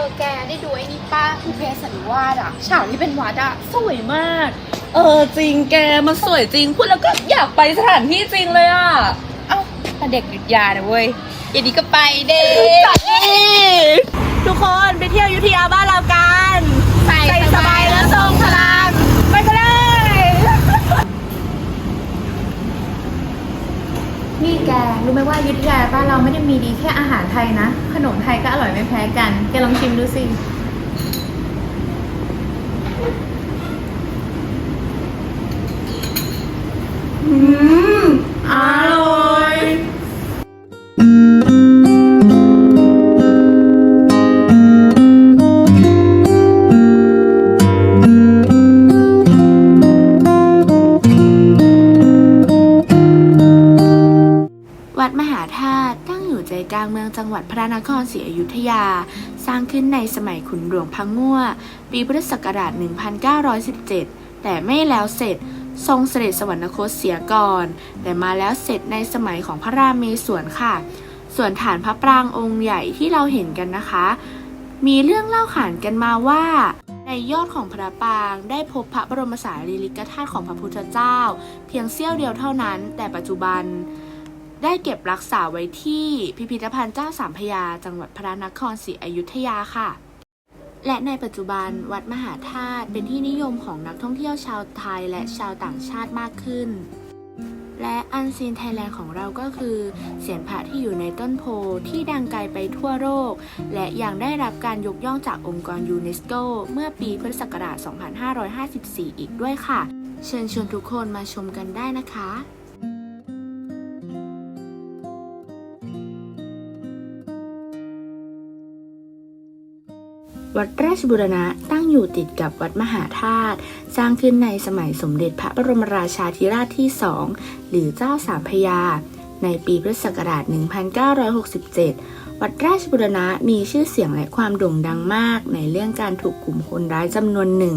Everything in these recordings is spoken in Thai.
อแกได้ดูไอ้นี่ป้าคือเพสันนิวาสอะฉากที่เป็นวัดอะสวยมาก เออจริงแกมันสวยจริงพูดแล้วก็อยากไปสถานที่จริงเลยอะเอ้าแต่เด็กหยุดยานะเว้ยอย่าดีก็ไปเด้ทุกคนไปเที่ยวอยุธยาบ้านเรากันใส่สบายแล้วทรงพลัง ไปกันเลย นี่แกรู้ไหมว่ายุทธยาบ้านเราไม่ได้มีดีแค่อาหารไทยนะ ขนมไทยก็อร่อยไม่แพ้กัน แกลองชิมดูสิ วัดมหาธาตุตั้งอยู่ใจกลางเมืองจังหวัดพระนครศรีอยุธยา สร้างขึ้นในสมัยขุนหลวงพังง่ว ปีพุทธศักราช 1917 แต่ไม่แล้วเสร็จ ทรงเสด็จสวรรคตเสียก่อน แต่มาแล้วเสร็จในสมัยของพระรามเมศวรค่ะ ส่วนฐานพระปรางองค์ใหญ่ที่เราเห็นกันนะคะ มีเรื่องเล่าขานกันมาว่าในยอดของพระปรางได้พบพระบรมสารีริกธาตุของพระพุทธเจ้า เพียงเสี้ยวเดียวเท่านั้น แต่ปัจจุบัน ได้เก็บรักษาไว้ที่พิพิธภัณฑ์เจ้าสามพระยา จังหวัดพระนครศรีอยุธยาค่ะ และในปัจจุบันวัดมหาธาตุเป็นที่นิยมของนักท่องเที่ยวชาวไทยและชาวต่างชาติมากขึ้น และอันซีนไทยแลนด์ของเราก็คือ เสียนพระที่อยู่ในต้นโพที่ดังไกลไปทั่วโลก และยังได้รับการยกย่องจากองค์กรยูเนสโกเมื่อปีพุทธศักราช 2554 อีกด้วยค่ะ เชิญชวนทุกคนมาชมกันได้นะคะ วัดราชบุรณะตั้งอยู่ติดกับวัดมหาธาตุสร้างขึ้นในสมัยสมเด็จพระบรมราชาธิราชที่สองหรือเจ้าสามพยา ในปีพุทธศักราช 1967 วัดราชบุรณะมีชื่อเสียงและความโด่งดังมาก ในเรื่องการถูกกลุ่มคนร้ายจำนวนหนึ่ง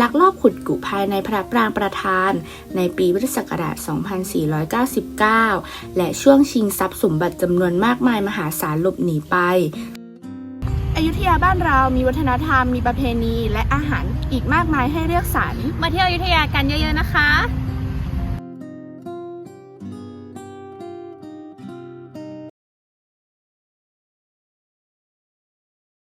ลักลอบขุดกุภายในพระปรางประธาน ในปีพุทธศักราช 2499 และช่วงชิงทรัพย์สมบัติจำนวนมากมายมหาศาลหลบหนีไป อยุธยาบ้านเรามีวัฒนธรรม มีประเพณี และอาหารอีกมากมายให้เลือกสรร มาเที่ยวอยุธยากันเยอะๆนะคะ